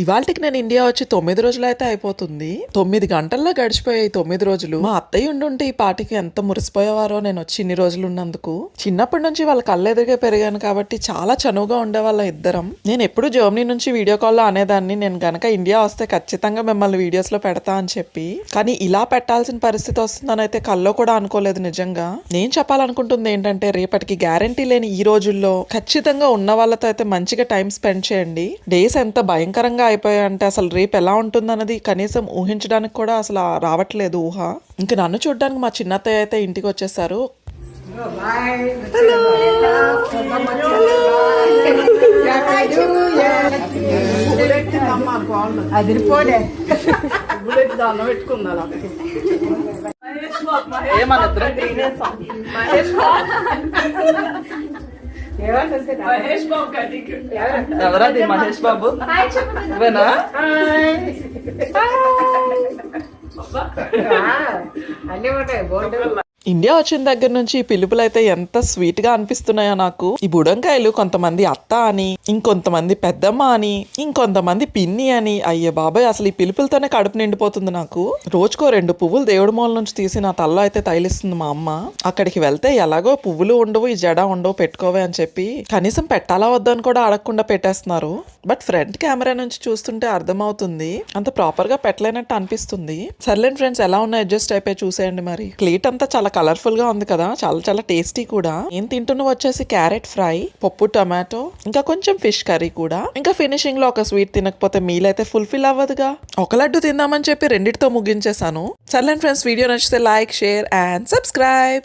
ఇవాళకి నేను ఇండియా వచ్చి తొమ్మిది రోజులు అయితే అయిపోతుంది. తొమ్మిది గంటల్లో గడిచిపోయాయి తొమ్మిది రోజులు. మా అత్తయ్య ఉండుంటే ఈ పాటికి ఎంత మురిసిపోయేవారో నేను వచ్చి ఇన్ని రోజులు ఉన్నందుకు. చిన్నప్పటి నుంచి వాళ్ళ కళ్ళెదురుగా పెరిగాను కాబట్టి చాలా చనువుగా ఉండేవాళ్ళం ఇద్దరం. నేను ఎప్పుడు జర్మనీ నుంచి వీడియో కాల్లో అనేదాన్ని నేను గనక ఇండియా వస్తే ఖచ్చితంగా మిమ్మల్ని వీడియోస్లో పెడతా అని చెప్పి. కానీ ఇలా పెట్టాల్సిన పరిస్థితి వస్తుందని అయితే కల్లో కూడా అనుకోలేదు నిజంగా. నేను చెప్పాలనుకుంటుంది ఏంటంటే రేపటికి గ్యారంటీ లేని ఈ రోజుల్లో ఖచ్చితంగా ఉన్న వాళ్ళతో అయితే మంచిగా టైం స్పెండ్ చేయండి. డేస్ ఎంత భయంకరంగా అయిపోయాయంటే అసలు రేపు ఎలా ఉంటుందన్నది కనీసం ఊహించడానికి కూడా అసలు రావట్లేదు ఊహ. ఇంక నన్ను చూడడానికి మా చిన్నత్తయ్య అయితే ఇంటికి వచ్చేసారు. ఎవరది మహేష్ బాబు? నువ్వేనా? అన్నీ ఉంటాయి. బోర్డు ఇండియా వచ్చిన దగ్గర నుంచి ఈ పిలుపులు అయితే ఎంత స్వీట్గా అనిపిస్తున్నాయో నాకు. ఈ బుడంకాయలు కొంతమంది అత్త అని ఇంకొంతమంది పెద్దమ్మ అని ఇంకొంతమంది పిన్ని అని. అయ్యే బాబాయ్ అసలు ఈ పిలుపులతోనే కడుపు నిండిపోతుంది నాకు. రోజుకో రెండు పువ్వులు దేవుడి మూల నుంచి తీసి నా తల్లో అయితే తైలిస్తుంది మా అమ్మ. అక్కడికి వెళ్తే ఎలాగో పువ్వులు ఉండవు ఈ జడ ఉండవు పెట్టుకోవే అని చెప్పి కనీసం పెట్టాలా వద్దని కూడా అడగకుండా పెట్టేస్తున్నారు. బట్ ఫ్రంట్ కెమెరా నుంచి చూస్తుంటే అర్థమవుతుంది. అంత ప్రాపర్గా పెట్టలేనట్టు అనిపిస్తుంది. సర్లేండి ఫ్రెండ్స్ ఎలా ఉన్నాయి అడ్జస్ట్ అయిపోయి చూసేయండి మరి. ప్లేట్ అంతా చాలా కలర్ఫుల్గా ఉంది కదా చాలా చాలా టేస్టీ కూడా. నేను తింటున్న వచ్చేసి? క్యారెట్ ఫ్రై పప్పు టమాటో ఇంకా కొంచెం ఫిష్ కర్రీ కూడా. ఇంకా ఫినిషింగ్లో ఒక స్వీట్ తినకపోతే మీల్ అయితే ఫుల్ఫిల్ అవ్వదుగా. ఒక లడ్డు తిందామని చెప్పి రెండిటితో ముగించేశాను. సర్లేండి ఫ్రెండ్స్ వీడియో నచ్చితే లైక్ షేర్ అండ్ సబ్స్క్రైబ్